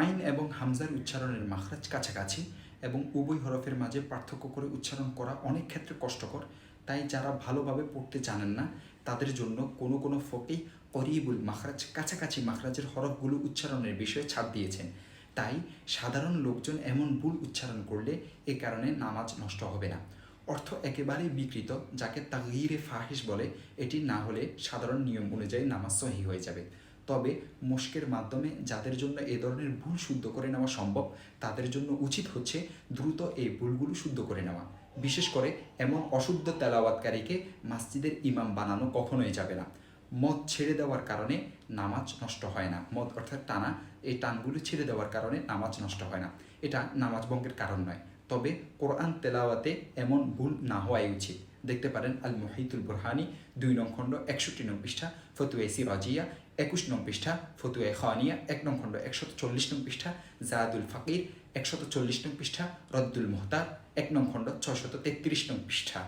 আইন এবং হামজার উচ্চারণের মাখরাজ কাছাকাছি এবং উভয় হরফের মাঝে পার্থক্য করে উচ্চারণ করা অনেক ক্ষেত্রে কষ্টকর। তাই যারা ভালোভাবে পড়তে জানেন না, তাদের জন্য কোনো কোনো ফকেই করিবুল মাখরাজ কাছাকাছি মাখরাজের হরফগুলো উচ্চারণের বিষয়ে ছাড় দিয়েছেন। তাই সাধারণ লোকজন এমন ভুল উচ্চারণ করলে এ কারণে নামাজ নষ্ট হবে না। অর্থ একেবারেই বিকৃত, যাকে তাগিরে ফাহিস বলে, এটি না হলে সাধারণ নিয়ম অনুযায়ী নামাজ সহি হয়ে যাবে। তবে মুশকের মাধ্যমে যাদের জন্য এ ধরনের ভুল শুদ্ধ করে নেওয়া সম্ভব, তাদের জন্য উচিত হচ্ছে দ্রুত এই ভুলগুলো শুদ্ধ করে নেওয়া। বিশেষ করে এমন অশুদ্ধ তেলাওয়াতকারীকে মাসজিদের ইমাম বানানো কখনোই যাবে না। মদ ছেড়ে দেওয়ার কারণে নামাজ নষ্ট হয় না। মদ অর্থাৎ টানা, এই টানগুলো ছেড়ে দেওয়ার কারণে নামাজ নষ্ট হয় না। এটা নামাজ ভঙ্গের কারণ নয়। তবে কোরআন তেলাওয়াতে এমন ভুল না হওয়াই উচিত। দেখতে পারেন আল মহিতুল বুরহানি, দুই নং খণ্ড, একষট্টি নং পৃষ্ঠা, ফতুয়ে সিরাজিয়া, একুশ নং পৃষ্ঠা, ফতুয়ে খানিয়া, এক নং খণ্ড একশত চল্লিশ নং পৃষ্ঠা জাহাদুল ফাকির একশত চল্লিশ নং পৃষ্ঠা, রদ্দুল মোহতার, এক নং খণ্ড ছশত তেত্রিশ নং পৃষ্ঠা।